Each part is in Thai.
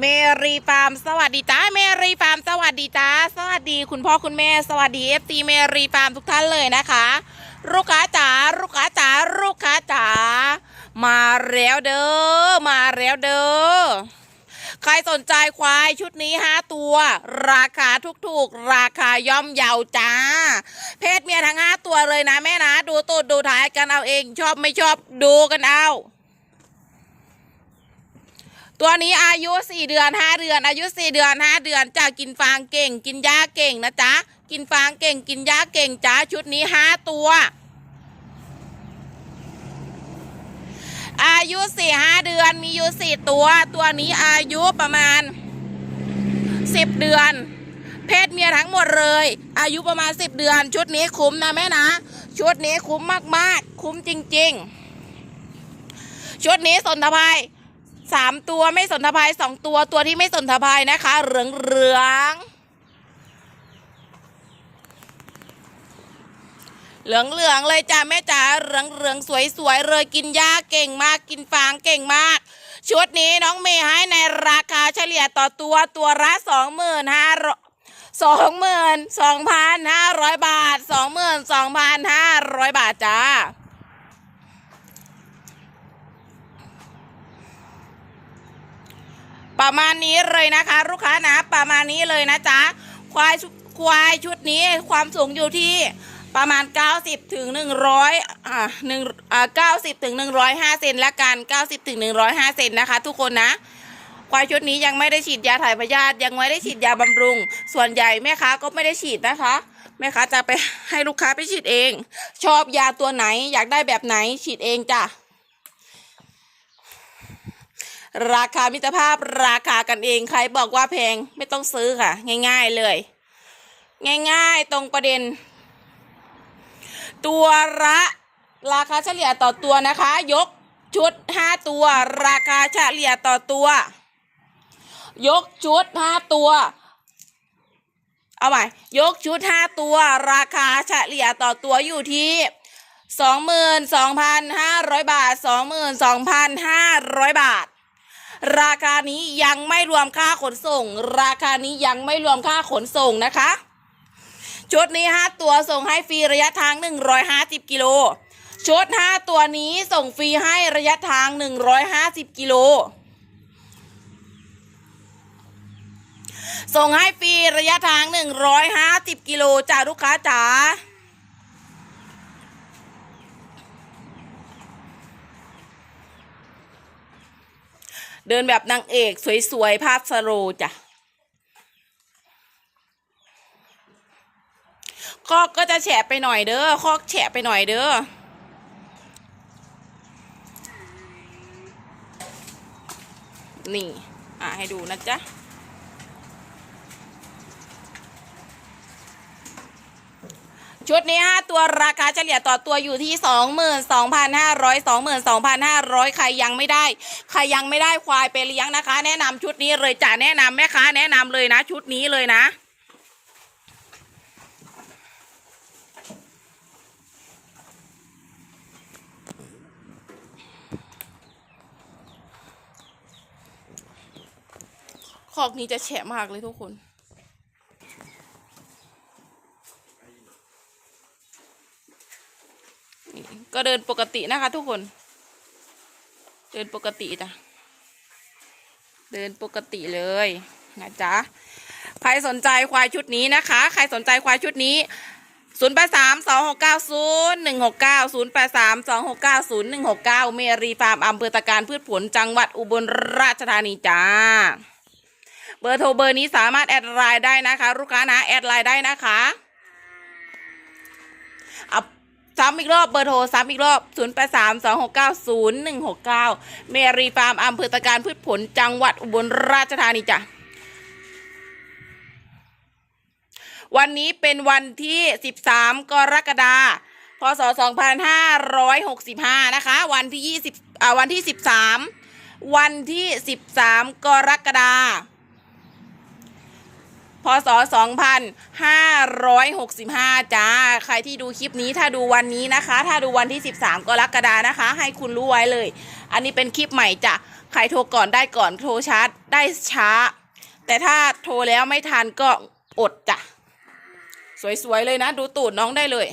เมรีฟาร์มสวัสดีจ้าเมรีฟาร์มสวัสดีจ้าสวัสดีคุณพ่อคุณแม่สวัสดีเอฟซีเมรีฟาร์มทุกท่านเลยนะคะ ลูกค้าจ๋าลูกค้าจ๋าลูกค้าจ๋ามาแล้วเด้อมาแล้วเด้อใครสนใจควายชุดนี้ห้าตัว ราคาถูกๆ ราคาย่อมเยาจ้า เพศเมียทั้งห้าตัวเลยนะแม่นะ ดูตูดดูท้ายกันเอาเอง ชอบไม่ชอบดูกันเอา ตัวนี้อายุ4เดือน5เดือน อายุ4เดือน5เดือนจะกินฟางเก่ง กินหญ้าเก่งนะจ๊ะกินฟางเก่ง กินหญ้าเก่งจ้าชุดนี้5ตัว อายุ4 5เดือนมีอยู่4ตัว ตัวนี้อายุประมาณ 10 เดือน เพศเมียทั้งหมดเลย อายุประมาณ 10 เดือน ชุดนี้คุ้มนะแม่นะ ชุดนี้คุ้มมากๆ คุ้มจริง ๆ ชุดนี้สนทภาย สามตัวไม่สนทภายสองตัวตัวที่ไม่สนทภายนะคะ เหลืองเหลืองเหลืองเหลืองเลยจ้าแม่จ๋าเหลืองเหลืองสวยสวยเลยกินหญ้าเก่งมากกินฟางเก่งมาก ชุดนี้น้องเมย์ให้ในราคาเฉลี่ยต่อตัวตัวละสองหมื่นห้าสองหมื่นสองพันห้าร้อยบาทสองหมื่นสองพันห้าร้อยบาทจ้า ประมาณนี้เลยนะคะ ลูกค้านะประมาณนี้เลยนะจ๊ะควายชุควายชุดนี้ความสูงอยู่ที่ประมาณ 90ถึง100อ่าหนึ่งอ่า90ถึง105 เซนละกัน 90ถึง105 เซนนะคะ ทุกคนนะ ควายชุดนี้ยังไม่ได้ฉีดยาถ่ายพยาธิยังไม่ได้ฉีดยาบำรุง ส่วนใหญ่แม่ค้าก็ไม่ได้ฉีดนะคะ แม่ค้าจะไปให้ลูกค้าไปฉีดเอง ชอบยาตัวไหนอยากได้แบบไหนฉีดเองจ้ะ ราคามิตรภาพราคากันเองใครบอกว่าแพงไม่ต้องซื้อค่ะ ง่าย ๆเลย ง่ายๆตรงประเด็น ตัวละราคาเฉลี่ยต่อตัวนะคะ ยกชุดห้าตัว ราคาเฉลี่ยต่อตัว ยกชุดห้าตัวเอาใหม่ยกชุดห้าตัว ราคาเฉลี่ยต่อตัวอยู่ที่สองหมื่นสองพันห้าร้อยบาทสองหมื่นสองพันห้าร้อยบาท ราคานี้ยังไม่รวมค่าขนส่ง ราคานี้ยังไม่รวมค่าขนส่งนะคะ ชุดนี้ห้าตัวส่งให้ฟรีระยะทาง 150 กิโล ชุดห้าตัวนี้ส่งฟรีให้ระยะทาง 150 กิโล ส่งให้ฟรีระยะทาง 150 กิโลจ้าลูกค้าจ๋า เดินแบบนางเอกสวยๆ ภาพสโลจ้ะคอกก็จะแฉะไปหน่อยเด้อคอกแฉะไปหน่อยเด้อนี่ อะ ให้ดูนะจ๊ะ ชุดนี้ห้าตัวราคาเฉลี่ยต่อตัวอยู่ที่สองหมื่นสองพันห้าร้อยสองหมื่นสองพันห้าร้อยใครยังไม่ได้ ใครยังไม่ได้ควายไปเลี้ยงนะคะ แนะนำชุดนี้เลยจ้ะแนะนำแม่ค้าแนะนำเลยนะ ชุดนี้เลยนะคอกนี้จะแฉะมากเลยทุกคน ก็เดินปกตินะคะ ทุกคน เดินปกติจ้ะเดินปกติเลยนะจ๊ะใครสนใจควายชุดนี้นะคะ ใครสนใจควายชุดนี้0 8 3 2 6 9 0 1 6 9 0 8 3 2 6 9 0 1 6 9 เมรีฟาร์มอำเภอตะการพืชผลจังหวัดอุบลราชธานีจ้า เบอร์โทรเบอร์นี้สามารถแอดไลน์ได้นะคะ ลูกค้านะ แอดไลน์ได้นะคะ ซ้ำอีกรอบเบอร์โทรซ้ำอีกรอบ 0 8 3 2 6 9 0 1 6 9 เมรีฟาร์มอำเภอตะการพืชผลจังหวัดอุบลราชธานีจ้ะวันนี้เป็นวันที่ 13 กรกฎาคม พศ 2565 นะคะ วันที่ 20อ่าวันที่ 13 วันที่ 13 กรกฎาคม พศ 2565 จ้า ใครที่ดูคลิปนี้ถ้าดูวันนี้นะคะ ถ้าดูวันที่ 13กรกฎานะคะ ให้คุณรู้ไว้เลย อันนี้เป็นคลิปใหม่จ้ะ ใครโทรก่อนได้ก่อนโทรช้าได้ช้า แต่ถ้าโทรแล้วไม่ทันก็อดจ้ะ สวยๆเลยนะ ดูตูดน้องได้เลย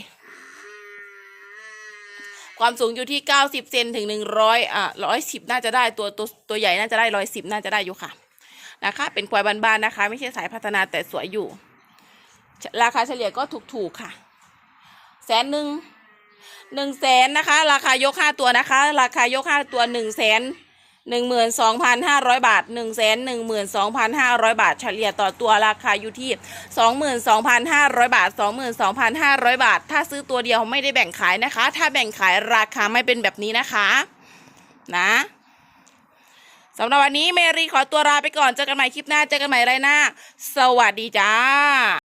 ความสูงอยู่ที่ 90 เซนถึง 100 อะ 110 น่าจะได้ตัวตัวตัวใหญ่น่าจะได้ 110 น่าจะได้อยู่ค่ะ นะคะ เป็นควายบ้านๆนะคะ ไม่ใช่สายพัฒนาแต่สวยอยู่ ราคาเฉลี่ยก็ถูกๆค่ะแสนหนึ่งหนึ่งแสนนะคะ ราคายกห้าตัวนะคะ ราคายกห้าตัวหนึ่งแสนหนึ่งหมื่นสองพันห้าร้อยบาทหนึ่งแสนหนึ่งหมื่นสองพันห้าร้อยบาท เฉลี่ยต่อตัวราคาอยู่ที่สองหมื่นสองพันห้าร้อยบาทสองหมื่นสองพันห้าร้อยบาท ถ้าซื้อตัวเดียวไม่ได้แบ่งขายนะคะ ถ้าแบ่งขายราคาไม่เป็นแบบนี้นะคะ นะ สำหรับวันนี้เมรีขอตัวลาไปก่อน เจอกันใหม่คลิปหน้า เจอกันใหม่ไรหน้า สวัสดีจ้า